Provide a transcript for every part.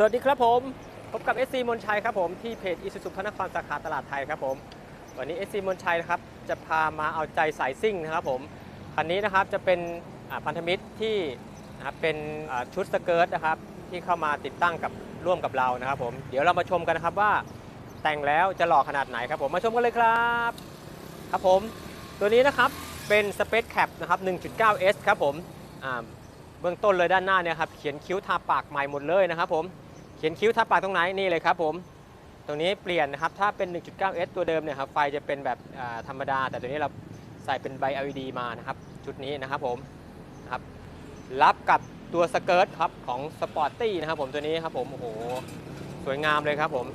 สวัสดีครับผม พบกับ SC มนชัยครับผมที่เพจอิสุสุพระนครสาขาตลาดไทยครับผม วันนี้ SC มนชัยนะครับจะพามาเอาใจสายซิ่งนะครับผม คันนี้นะครับจะเป็นพันธมิตรที่เป็นชุดสเกิร์ตนะครับที่เข้ามาติดตั้งกับร่วมกับเรานะครับผม เดี๋ยวเรามาชมกันนะครับว่าแต่งแล้วจะหล่อขนาดไหนครับผม มาชมกันเลยครับครับผม ตัวนี้นะครับเป็น Space Cap นะครับ 1.9S ครับผมเบื้องต้นเลยด้านหน้าเนี่ยครับเขียนคิ้วทาปากใหม่หมดเลยนะครับผม เขียนคิ้วทาปากตรงไหนนี่เลยครับผมตรงนี้เปลี่ยนนะครับถ้าเป็น 1.9S ตัวเดิมเนี่ยครับไฟจะเป็นแบบธรรมดา แต่ตัวนี้เราใส่เป็นใบ LED มานะครับชุดนี้นะครับผมนะครับรับกับตัวสเกิร์ตครับของสปอร์ตี้นะครับผมตัวนี้ครับผมโอ้โหสวยงามเลยครับผม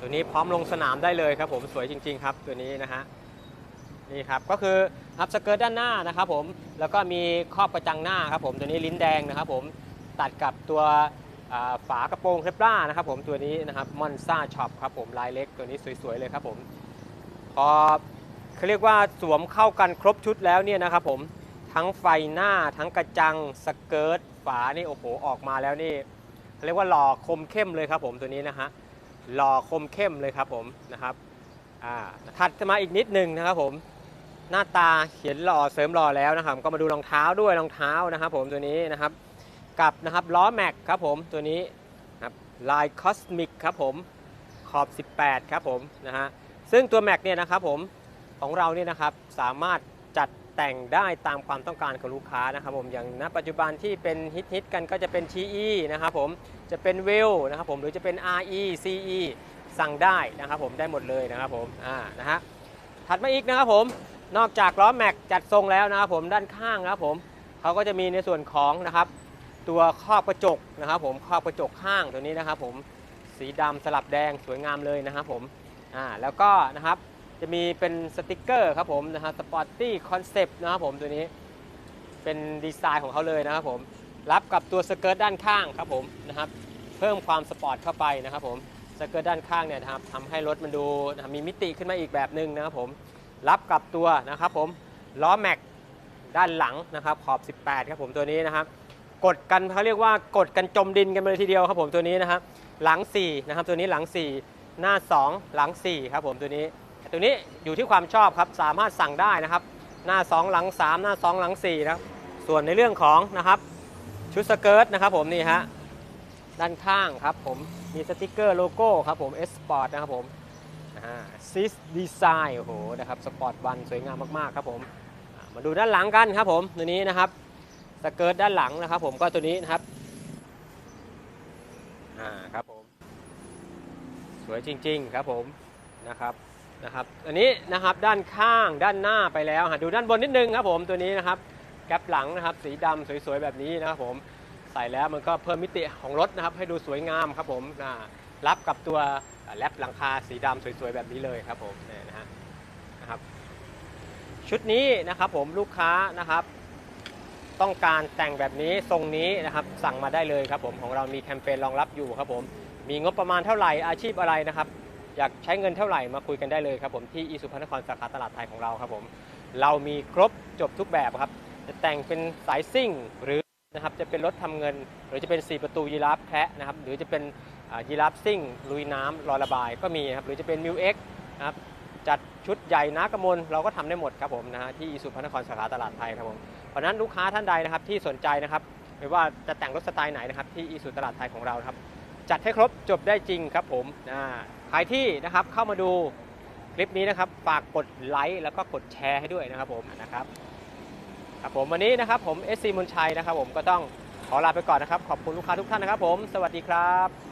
ตัวนี้พร้อมลงสนามได้เลยครับผมสวยจริง ๆ ครับตัวนี้นะฮะนี่ครับก็คืออัพสเกิร์ตด้านหน้านะครับผมแล้วก็มีครอบกระจังหน้าครับผมตัวนี้ลิ้นแดงนะครับผมตัดกับตัว ฝากระโปรงเคปล่านะครับผมตัวนี้นะครับมอนซ่าช็อปครับผมลายเล็กตัวนี้สวยๆเลยครับผมพอเขาเรียกว่าสวมเข้ากันครบชุดแล้วเนี่ยนะครับผมทั้งไฟหน้าทั้งกระจังสเกิร์ตฝานี่โอ้โหออกมาแล้วนี่เขาเรียกว่าหล่อคมเข้มเลยครับผมตัวนี้นะฮะหล่อคมเข้มเลยครับผมนะครับอ่าถัดมาอีกนิดนึงนะครับผมหน้าตาเขียนหล่อเสริมหล่อแล้วนะครับ ก็มาดูรองเท้าด้วยรองเท้านะครับผมตัวนี้นะครับ กับนะครับล้อแม็กครับผมตัวนี้ครับลายคอสมิกครับผมขอบ 18 ครับผมนะฮะซึ่งตัวแม็กเนี่ยนะครับผมของเราเนี่ยนะครับสามารถจัดแต่งได้ตามความต้องการของลูกค้านะครับผมอย่างณปัจจุบันที่เป็นฮิตฮิตๆกันก็จะเป็น TE นะครับผมจะเป็นเวลนะครับผมหรือจะเป็น RE CE สั่งได้นะครับผมได้หมดเลยนะครับผมอ่านะฮะถัดมาอีกนะครับผมนอกจากล้อแม็กจัดทรงแล้วนะครับผมด้านข้างนะครับผมเขาก็จะมีในส่วนของนะครับ ตัวครอบกระจกนะครับผมครอบกระจกข้างตัวนี้นะครับผมสีดำสลับแดงสวยงามเลยนะครับผมอ่าแล้วก็นะครับจะมีเป็นสติกเกอร์ครับผมนะฮะสปอร์ตตี้คอนเซปต์นะครับผมตัวนี้เป็นดีไซน์ของเขาเลยนะครับผมรับกับตัวสเกิร์ตด้านข้างครับผมนะครับเพิ่มความสปอร์ตเข้าไปนะครับผมสเกิร์ตด้านข้างเนี่ยนะครับทำให้รถมันดูนะมีมิติขึ้นมาอีกแบบหนึ่งนะครับผมรับกับตัวนะครับผมล้อแม็กด้านหลังนะครับขอบ 18 ครับผมตัวนี้นะครับ กดกันเขาเรียกว่ากดกันจมดินกันไปเลยทีเดียวครับผมตัวนี้นะครับหลัง4นะครับตัวนี้หลัง 4 หน้า 2 หลัง4ครับผมตัวนี้ ตัวนี้อยู่ที่ความชอบครับสามารถสั่งได้นะครับ หน้า 2 หลัง 3 หน้า 2 หลัง4นะครับส่วนในเรื่องของนะครับชุดสเกิร์ตนะครับผมนี่ฮะด้านข้างครับผมมีสติกเกอร์โลโก้ครับผม S Sport นะครับผมซิสดีไซน์โอ้โหนะครับสปอร์ตวันสวยงามมากๆครับผมมาดูด้านหลังกันครับผมตัวนี้นะครับ สเกิร์ตด้านหลังนะครับ ผมก็ตัวนี้นะครับอ่าครับผมสวยจริง ๆ ครับผมนะครับนะครับ อันนี้นะครับด้านข้างด้านหน้าไปแล้วฮะดูด้านบนนิดนึงครับผมตัวนี้นะครับแก๊ปหลังนะครับ สีดำสวยๆแบบนี้นะครับผมใส่แล้วมันก็เพิ่มมิติของรถนะครับ ให้ดูสวยงามครับผมอ่ารับกับตัวแลปหลังคาสีดำสวยๆแบบนี้เลยครับผมเนี่ยนะฮะนะครับ ชุดนี้นะครับผมลูกค้านะครับ ต้องการแต่งแบบนี้ทรงนี้นะครับสั่งมาได้เลยครับผมของเรามีแคมเปญรองรับอยู่ครับผมมีงบประมาณเท่าไหร่อาชีพอะไรนะครับอยากใช้เงินเท่าไหร่มาคุยกันได้เลยครับผมที่อีสุพรรณนครสาขาตลาดไทยของเราครับผมเรามีครบจบทุกแบบครับจะแต่งเป็นสายซิ่งหรือนะครับจะเป็นรถทำเงิน หรือจะเป็น 4 ประตูยีราฟแคะนะครับหรือจะเป็นยีราฟซิ่งลุยน้ำรอระบายก็มีครับหรือจะเป็นมิวเอ็กนะครับ จัดชุดใหญ่นากระมลเราก็ทำได้หมดครับผมนะฮะที่อิสุพรรณนครสาขาตลาดไทยครับผมเพราะนั้นลูกค้าท่านใดนะครับที่สนใจนะครับไม่ว่าจะแต่งรถสไตล์ไหนนะครับที่อิสุตลาดไทยของเราครับจัดให้ครบจบได้จริงครับผมอ่าใครที่นะครับเข้ามาดูคลิปนี้นะครับฝากกดไลค์แล้วก็กดแชร์ให้ด้วยนะครับผมนะครับครับผมวันนี้นะครับผมเอสซีมนชัยนะครับผมก็ต้องขอลาไปก่อนนะครับ ขอบคุณลูกค้าทุกท่านนะครับผม สวัสดีครับ